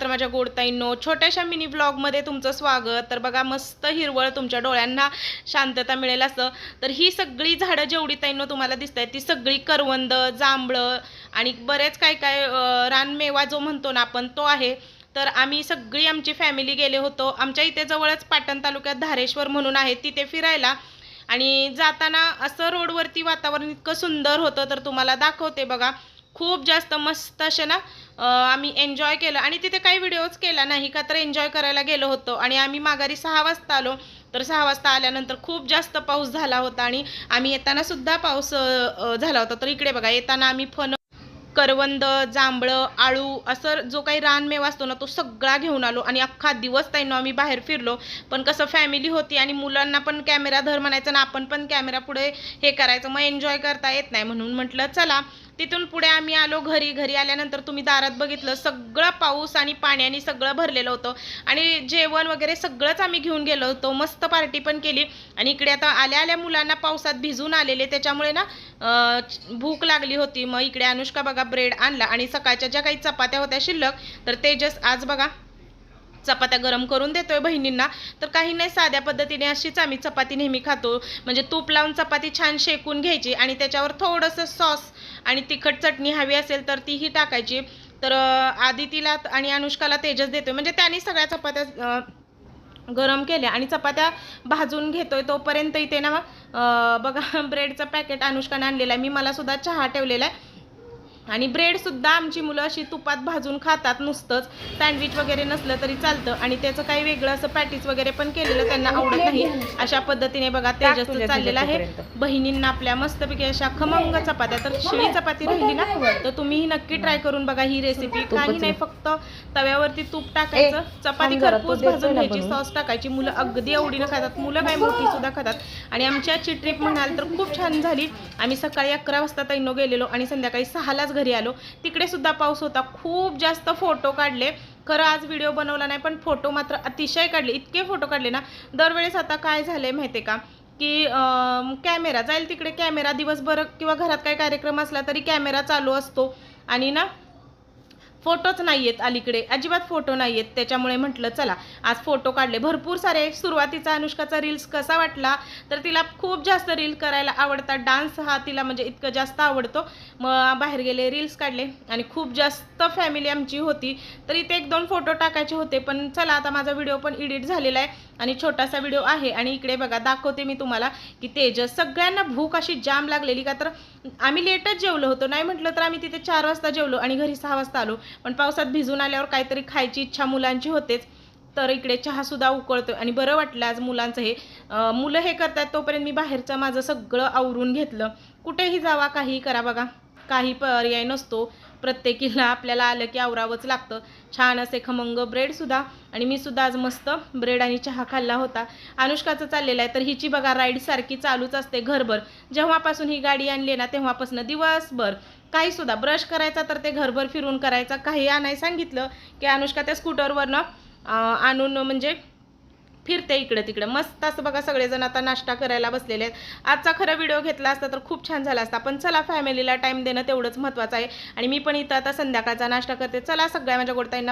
तर माझ्या गोडताईंनो छोट्याशा मिनी ब्लॉगमध्ये तुमचं स्वागत. तर बघा मस्त हिरवळ तुमच्या डोळ्यांना शांतता मिळेल असं. तर ही सगळी झाडं जेवढी ताईंनो तुम्हाला दिसत आहेत ती सगळी करवंद जांभळं आणि बरेच काय काय रानमेवा जो म्हणतो ना आपण तो आहे. तर आम्ही सगळी आमची फॅमिली गेले होतो. आमच्या इथे जवळच पाटण तालुक्यात धारेश्वर म्हणून आहे तिथे फिरायला. आणि जाताना असं रोडवरती वातावरण इतकं सुंदर होतं तर तुम्हाला दाखवते बघा. खूप जास्त मस्त असे ना आम्ही एन्जॉय केलं. आणि तिथे काही व्हिडिओज केला नाही का तर एन्जॉय करायला गेलो होतो. आणि आम्ही माघारी सहा वाजता आलो. तर सहा वाजता आल्यानंतर खूप जास्त पाऊस झाला होता. आणि आम्ही येताना सुद्धा पाऊस झाला होता. तर इकडे बघा येताना आम्ही फन करवंद जांभळं आळू असं जो काही रानमेवा असतो ना तो सगळा घेऊन आलो. आणि अख्खा दिवस ताईनं आम्ही बाहेर फिरलो. पण कसं फॅमिली होती आणि मुलांना पण कॅमेरा धर म्हणायचं ना आपण पण कॅमेरा पुढे हे करायचं. मग एन्जॉय करता येत नाही म्हणून म्हटलं चला तिथून पुढे आम्ही आलो घरी घरी आल्यानंतर तुम्ही दारात बघितलं सगळं पाऊस आणि पाण्याने सगळं भरलेलं होतं. आणि जेवण वगैरे सगळंच आम्ही घेऊन गेलो होतो. मस्त पार्टी पण केली. आणि इकडे आता आल्या आल्या मुलांना पावसात भिजून आलेले. त्याच्यामुळे ना भूक लागली होती. मग इकडे अनुष्का बघा ब्रेड आणला. आणि सकाळच्या ज्या काही चपात्या होत्या शिल्लक तर तेजस आज बघा चपात्या गरम करून देतोय बहिणींना. तर काही नाही साध्या पद्धतीने अशीच आम्ही चपाती नेहमी खातो. म्हणजे तूप लावून चपाती छान शेकून घ्यायची आणि त्याच्यावर थोडंसं सॉस आणि तिखट चटणी हवी असेल तर तीही टाकायची. तर आदितीला आणि अनुष्काला तेजस देतोय. म्हणजे त्यांनी सगळ्या चपात्या गरम केल्या आणि चपात्या भाजून घेतोय तोपर्यंत इथे ना बघा ब्रेडचं पॅकेट अनुष्काने आणलेलं आहे. मी मला सुद्धा चहा ठेवलेला आहे. आणि ब्रेडसुद्धा आमची मुलं अशी तुपात भाजून खातात नुसतंच. सँडविच वगैरे नसलं तरी चालतं. आणि त्याचं काही वेगळं असं पॅटीस वगैरे पण केलेलं त्यांना आवडत नाही. अशा पद्धतीने बघा तेजस तुझ्या चाललेलं आहे. बहिणींना आपल्या मस्तपैकी अशा खमंग चपात्या. तर शिळी चपाती राहिली ना तर तुम्ही नक्की ट्राय करून बघा ही रेसिपी काही नाही फक्त तव्यावरती तूप टाकायचं. चपाती खरपूस भाजून घ्यायची. सॉस टाकायची. मुलं अगदी आवडीनं खातात मुलं काय मोठी सुद्धा खातात. आणि आमची आजची ट्रिप म्हणाल तर खूप छान झाली. आम्ही सकाळी अकरा वाजता तैनो गेलेलो आणि संध्याकाळी सहालाच घरी आलो. तिकडे सुद्धा पाऊस होता. खूप जास्त फोटो काढले. खरं आज व्हिडिओ बनवला नाही पण फोटो मात्र अतिशय काढले. इतके फोटो काढले ना. दरवेळेस आता काय झालंय आहे का? की कॅमेरा जाईल तिकडे कॅमेरा दिवसभर किंवा घरात काही कार्यक्रम असला तरी कॅमेरा चालू असतो. आणि ना फोटोच नाही आहेत अलीकडे. अजिबात फोटो नाही आहेत त्याच्यामुळे म्हटलं चला आज फोटो काढले. भरपूर सारे सुरुवातीचा अनुष्काचा रील्स कसा वाटला तर तिला खूप जास्त रील करायला आवडतात डान्स हा तिला म्हणजे इतकं जास्त आवडतो. मग बाहेर गेले रील्स काढले आणि खूप जास्त फॅमिली आमची होती. तर इथे एक दोन फोटो टाकायचे होते पण चला आता माझा व्हिडिओ पण एडिट झालेला आहे आणि छोटासा व्हिडिओ आहे. आणि इकडे बघा दाखवते मी तुम्हाला की तेजस सगळ्यांना भूक अशी जाम लागलेली का? तर आम्ही लेटच जेवलो होतो. नाही म्हटलं तर आम्ही तिथे चार वाजता जेवलो आणि घरी सहा वाजता आलो. पण पावसात भिजून आल्यावर काहीतरी खायची इच्छा मुलांची होतेच. तर इकडे चहा सुद्धा आणि बरं वाटलं आज मुलांचं हे. मुलं हे करतात तोपर्यंत मी बाहेरचं माझं सगळं आवरून घेतलं. कुठेही जावा काहीही करा बघा. काही पर्याय नसतो. प्रत्येकीला आपल्याला आलं की आवरावंच लागतं. छान असे खमंग ब्रेडसुद्धा आणि मी सुद्धा आज मस्त ब्रेड आणि चहा खाल्ला होता. अनुष्काचं चाललेलं आहे तर हिची बघा राईड सारखी चालूच असते घरभर. जेव्हापासून ही गाडी आणली ना तेव्हापासून दिवसभर काही सुद्धा. ब्रश करायचा तर ते घरभर फिरून करायचा. काही आणाय सांगितलं की अनुष्का त्या स्कूटरवरनं आणून म्हणजे फिरते इकडे तिकडे. मस्त असं बघा सगळेजण आता नाश्ता करायला बसलेले आहेत. आजचा खरा व्हिडिओ घेतला असता तर खूप छान झाला असता. पण चला फॅमिलीला टाईम देणं तेवढंच महत्त्वाचं आहे. आणि मी पण इथं आता संध्याकाळचा नाश्ता करते. चला सगळ्या माझ्या गोडताईंना